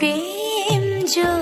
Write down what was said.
kiếm chưa?